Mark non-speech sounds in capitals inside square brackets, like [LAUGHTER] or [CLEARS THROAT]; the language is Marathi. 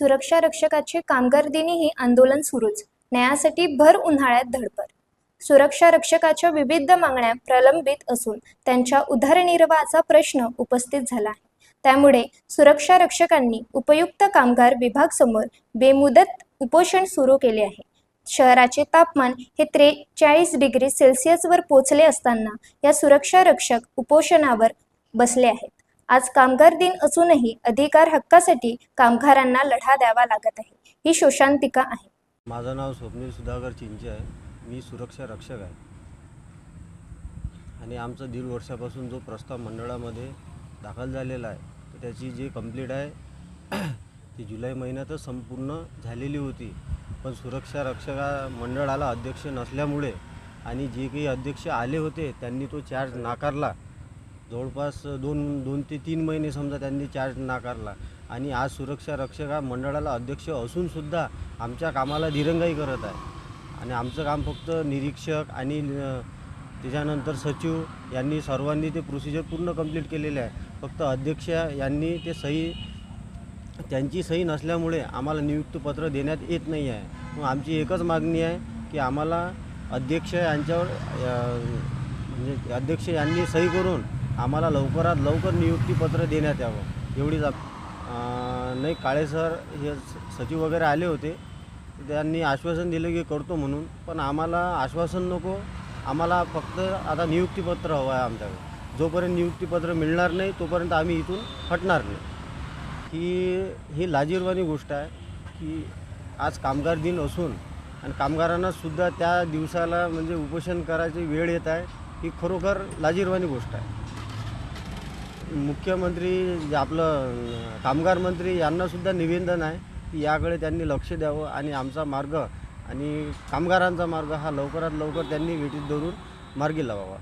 सुरक्षा रक्षकाचे कामगार दिनीही आंदोलन सुरूच. न्यायासाठी भर उन्हाळ्यात धडपड. सुरक्षा रक्षकाच्या विविध मागण्या प्रलंबित असून त्यांच्या उदरनिर्वाहाचा प्रश्न उपस्थित झाला आहे. त्यामुळे सुरक्षा रक्षकांनी उपयुक्त कामगार विभाग समोर बेमुदत उपोषण सुरू केले आहे. शहराचे तापमान हे त्रेचाळीस डिग्री सेल्सिअसवर पोचले असताना या सुरक्षा रक्षक उपोषणावर बसले आहेत. आज कामगार दिन असूनही अधिकार हक्कासाठी कामगारांना लढा द्यावा लागत आहे. ही शोषांतिका आहे. माझं नाव स्वप्नील सुधाकर चिंचे आहे. मी सुरक्षा रक्षक आहे. आणि आमचं दीड वर्षापासून जो प्रस्ताव मंडळामध्ये दाखल झालेला आहे तर त्याची जी कंप्लीट आहे [CLEARS THROAT] ती जुलै महिन्यातच संपूर्ण झालेली होती. पण सुरक्षा रक्षका मंडळाला अध्यक्ष नसल्यामुळे आणि जे काही अध्यक्ष आले होते त्यांनी तो चार्ज नाकारला. जवळपास दोन दोन ते तीन महिने समजा त्यांनी चार्ज नाकारला. आणि आज सुरक्षा रक्षक हा मंडळाला अध्यक्ष असूनसुद्धा आमच्या कामाला दिरंगाई करत आहे. आणि आमचं काम फक्त निरीक्षक आणि त्याच्यानंतर सचिव यांनी सर्वांनी ते प्रोसिजर पूर्ण कंप्लीट केलेले आहे. फक्त अध्यक्ष यांनी ते सही त्यांची सही नसल्यामुळे आम्हाला नियुक्तीपत्र देण्यात येत नाही आहे. मग आमची एकच मागणी आहे की आम्हाला अध्यक्ष यांच्यावर म्हणजे अध्यक्ष यांनी सही करून आम्हाला लवकरात लवकर नियुक्तीपत्र देण्यात यावं. एवढीच आप- नाही काळे सर हे स- सचिव वगैरे आले होते. त्यांनी आश्वासन दिलं की करतो म्हणून. पण आम्हाला आश्वासन नको. आम्हाला फक्त आता नियुक्तीपत्र हवं आहे आमच्याकडे. जोपर्यंत नियुक्तीपत्र मिळणार नाही तोपर्यंत आम्ही इथून हटणार नाही. ही ही लाजीरवाणी गोष्ट आहे की आज कामगार दिन असून आणि कामगारांनासुद्धा त्या दिवसाला म्हणजे उपोषण करायची वेळ येत आहे ही खरोखर लाजीरवाणी गोष्ट आहे. मुख्यमंत्री जे आपलं कामगार मंत्री यांनासुद्धा निवेदन आहे की याकडे त्यांनी लक्ष द्यावं आणि आमचा मार्ग आणि कामगारांचा मार्ग हा लवकरात लवकर त्यांनी विटीत धरून मार्गी लावावा.